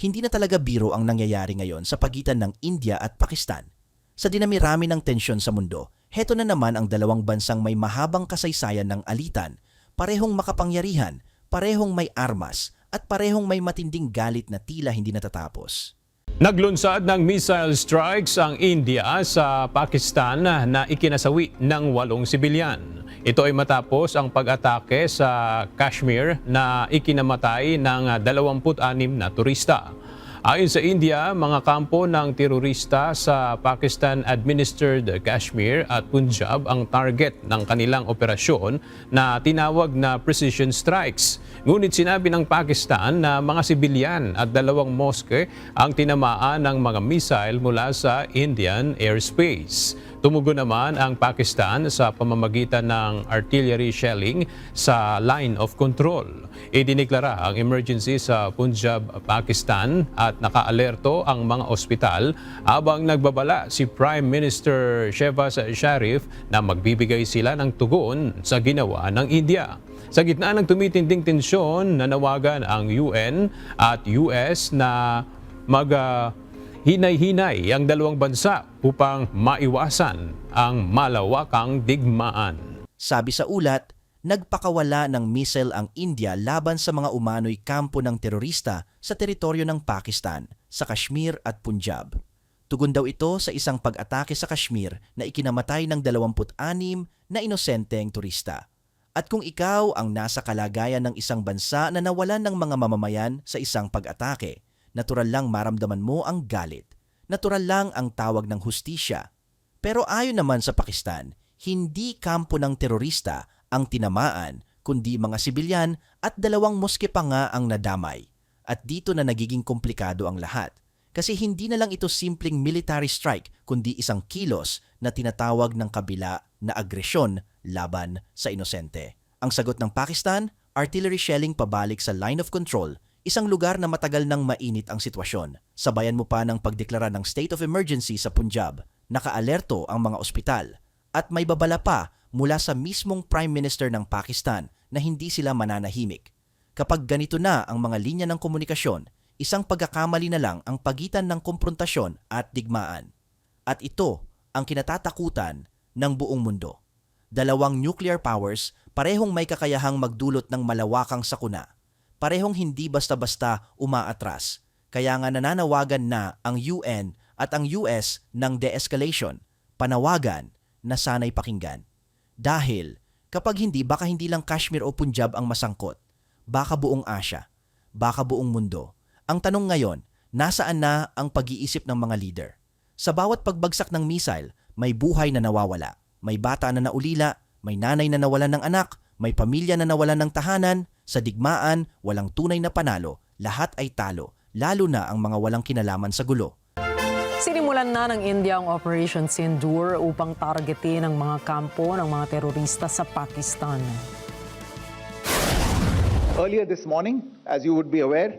Hindi na talaga biro ang nangyayari ngayon sa pagitan ng India at Pakistan. Sa dinamirami ng tensyon sa mundo, heto na naman ang dalawang bansang may mahabang kasaysayan ng alitan, parehong makapangyarihan, parehong may armas, at parehong may matinding galit na tila hindi natatapos. Naglunsad ng missile strikes ang India sa Pakistan na ikinasawi ng walong sibilyan. Ito ay matapos ang pag-atake sa Kashmir na ikinamatay ng 26 na turista. Ayon sa India, mga kampo ng terorista sa Pakistan-administered Kashmir at Punjab ang target ng kanilang operasyon na tinawag na precision strikes. Ngunit sinabi ng Pakistan na mga sibilyan at dalawang mosque ang tinamaan ng mga missile mula sa Indian airspace. Tumugon naman ang Pakistan sa pamamagitan ng artillery shelling sa line of control. Idiniklara ang emergency sa Punjab, Pakistan at nakaalerto ang mga ospital habang nagbabala si Prime Minister Shehbaz Sharif na magbibigay sila ng tugon sa ginawa ng India. Sa gitna ng tumitinding tensyon, nanawagan ang UN at US na mag ah, hinay-hinay ang dalawang bansa upang maiwasan ang malawakang digmaan. Sabi sa ulat, nagpakawala ng missile ang India laban sa mga umano'y kampo ng terorista sa teritoryo ng Pakistan, sa Kashmir at Punjab. Tugon daw ito sa isang pag-atake sa Kashmir na ikinamatay ng 26 na inosenteng turista. At kung ikaw ang nasa kalagayan ng isang bansa na nawalan ng mga mamamayan sa isang pag-atake, natural lang maramdaman mo ang galit. Natural lang ang tawag ng hustisya. Pero ayon naman sa Pakistan, hindi kampo ng terorista ang tinamaan, kundi mga sibilyan at dalawang moske pa nga ang nadamay. At dito na nagiging komplikado ang lahat. Kasi hindi na lang ito simpleng military strike, kundi isang kilos na tinatawag ng kabila na agresyon laban sa inosente. Ang sagot ng Pakistan, artillery shelling pabalik sa line of control, isang lugar na matagal nang mainit ang sitwasyon. Sabayan mo pa ng pagdeklara ng state of emergency sa Punjab, nakaalerto ang mga ospital, at may babala pa mula sa mismong Prime Minister ng Pakistan na hindi sila mananahimik. Kapag ganito na ang mga linya ng komunikasyon, isang pagkakamali na lang ang pagitan ng komprontasyon at digmaan. At ito ang kinatatakutan ng buong mundo. Dalawang nuclear powers parehong may kakayahang magdulot ng malawakang sakuna. Parehong hindi basta-basta umaatras. Kaya nga nananawagan na ang UN at ang US ng de-escalation, panawagan na sana'y pakinggan. Dahil kapag hindi, baka hindi lang Kashmir o Punjab ang masangkot. Baka buong Asia. Baka buong mundo. Ang tanong ngayon, nasaan na ang pag-iisip ng mga leader? Sa bawat pagbagsak ng missile, may buhay na nawawala. May bata na naulila, may nanay na nawalan ng anak, may pamilya na nawalan ng tahanan, sa digmaan, walang tunay na panalo, lahat ay talo, lalo na ang mga walang kinalaman sa gulo. Sinimulan na ng India ang Operation Sindoor upang targetin ang mga kampo ng mga terorista sa Pakistan. Earlier this morning, as you would be aware,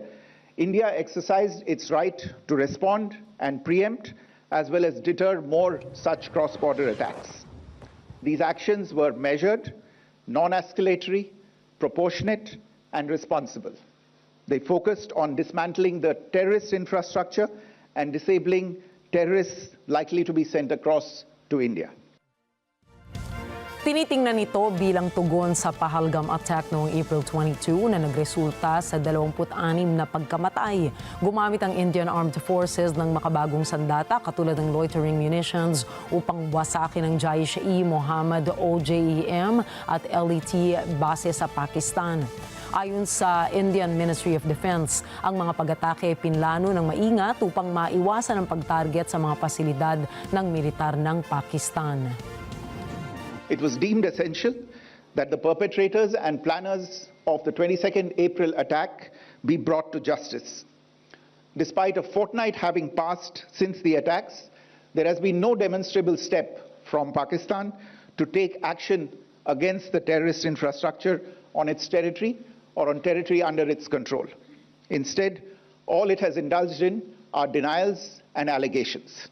India exercised its right to respond and preempt as well as deter more such cross border attacks. These actions were measured, non escalatory, proportionate, and responsible. They focused on dismantling the terrorist infrastructure and disabling terrorists likely to be sent across to India. Tinitingnan nito bilang tugon sa pahalgam attack noong April 22 na nagresulta sa 26 na pagkamatay. Gumamit ang Indian Armed Forces ng makabagong sandata katulad ng loitering munitions upang wasakin ang Jaish-e Mohammed OJEM at LET base sa Pakistan. Ayon sa Indian Ministry of Defense, ang mga pag-atake ay pinlano ng maingat upang maiwasan ang pag-target sa mga pasilidad ng militar ng Pakistan. It was deemed essential that the perpetrators and planners of the 22nd April attack be brought to justice. Despite a fortnight having passed since the attacks, there has been no demonstrable step from Pakistan to take action against the terrorist infrastructure on its territory or on territory under its control. Instead, all it has indulged in are denials and allegations.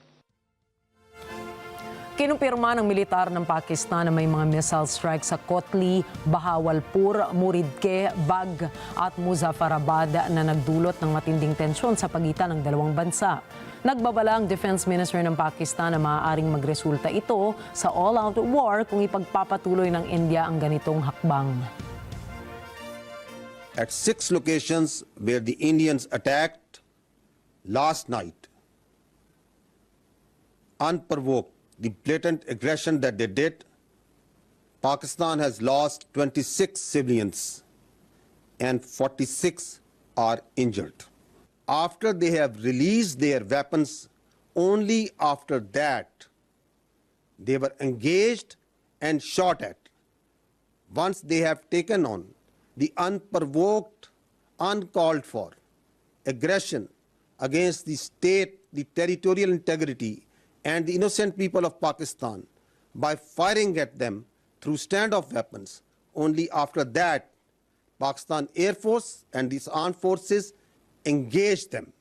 Kinumpirma ng militar ng Pakistan na may mga missile strike sa Kotli, Bahawalpur, Muridke, Bag at Muzaffarabad na nagdulot ng matinding tensyon sa pagitan ng dalawang bansa. Nagbabala ang Defense Minister ng Pakistan na maaaring magresulta ito sa all-out war kung ipagpapatuloy ng India ang ganitong hakbang. at six locations where the Indians attacked last night. Unprovoked, the blatant aggression that they did, Pakistan has lost 26 civilians and 46 are injured. After they have released their weapons, only after that they were engaged and shot at once they have taken on the unprovoked, uncalled for aggression against the state, the territorial integrity, and the innocent people of Pakistan by firing at them through standoff weapons, only after that, Pakistan Air Force and these armed forces engaged them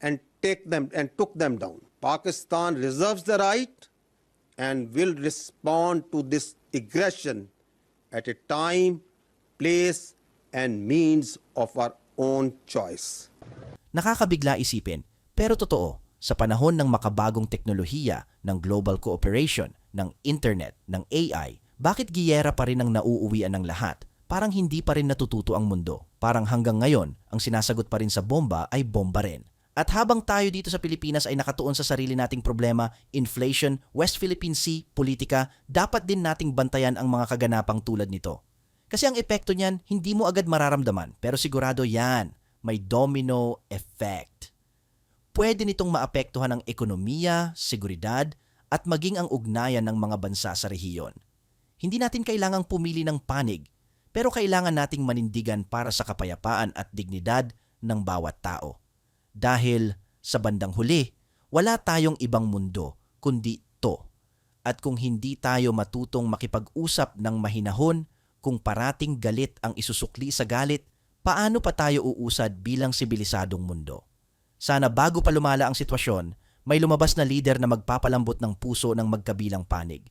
and take them and took them down. Pakistan reserves the right and will respond to this aggression at a time, place, and means of our own choice. Nakakabigla isipin, pero totoo, sa panahon ng makabagong teknolohiya, ng global cooperation, ng internet, ng AI, bakit giyera pa rin ang nauuwian ng lahat? Parang hindi pa rin natututo ang mundo. Parang hanggang ngayon, ang sinasagot pa rin sa bomba ay bomba rin. At habang tayo dito sa Pilipinas ay nakatuon sa sarili nating problema, inflation, West Philippine Sea, politika, dapat din nating bantayan ang mga kaganapang tulad nito. Kasi ang epekto niyan, hindi mo agad mararamdaman, pero sigurado yan, may domino effect. Pwede nitong maapektuhan ang ekonomiya, seguridad, at maging ang ugnayan ng mga bansa sa rehiyon. Hindi natin kailangang pumili ng panig, pero kailangan nating manindigan para sa kapayapaan at dignidad ng bawat tao. Dahil sa bandang huli, wala tayong ibang mundo kundi to. At kung hindi tayo matutong makipag-usap ng mahinahon, kung parating galit ang isusukli sa galit, paano pa tayo uusad bilang sibilisadong mundo? Sana bago pa lumala ang sitwasyon, may lumabas na lider na magpapalambot ng puso ng magkabilang panig.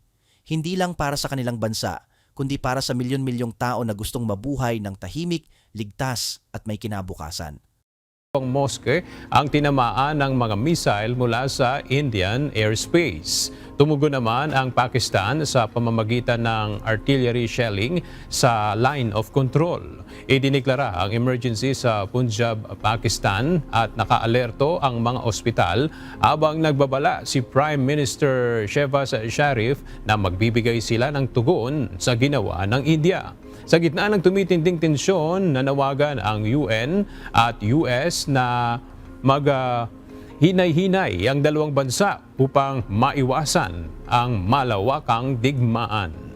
Hindi lang para sa kanilang bansa, kundi para sa milyon-milyong tao na gustong mabuhay ng tahimik, ligtas at may kinabukasan. Ang mosque ang tinamaan ng mga missile mula sa Indian airspace. Tumugon naman ang Pakistan sa pamamagitan ng artillery shelling sa line of control. Idiniklara ang emergency sa Punjab, Pakistan at nakaalerto ang mga ospital habang nagbabala si Prime Minister Shehbaz Sharif na magbibigay sila ng tugon sa ginawa ng India. Sa gitna ng tumitinding tensyon, nanawagan ang UN at US na mag ah, ang dalawang bansa upang maiwasan ang malawakang digmaan.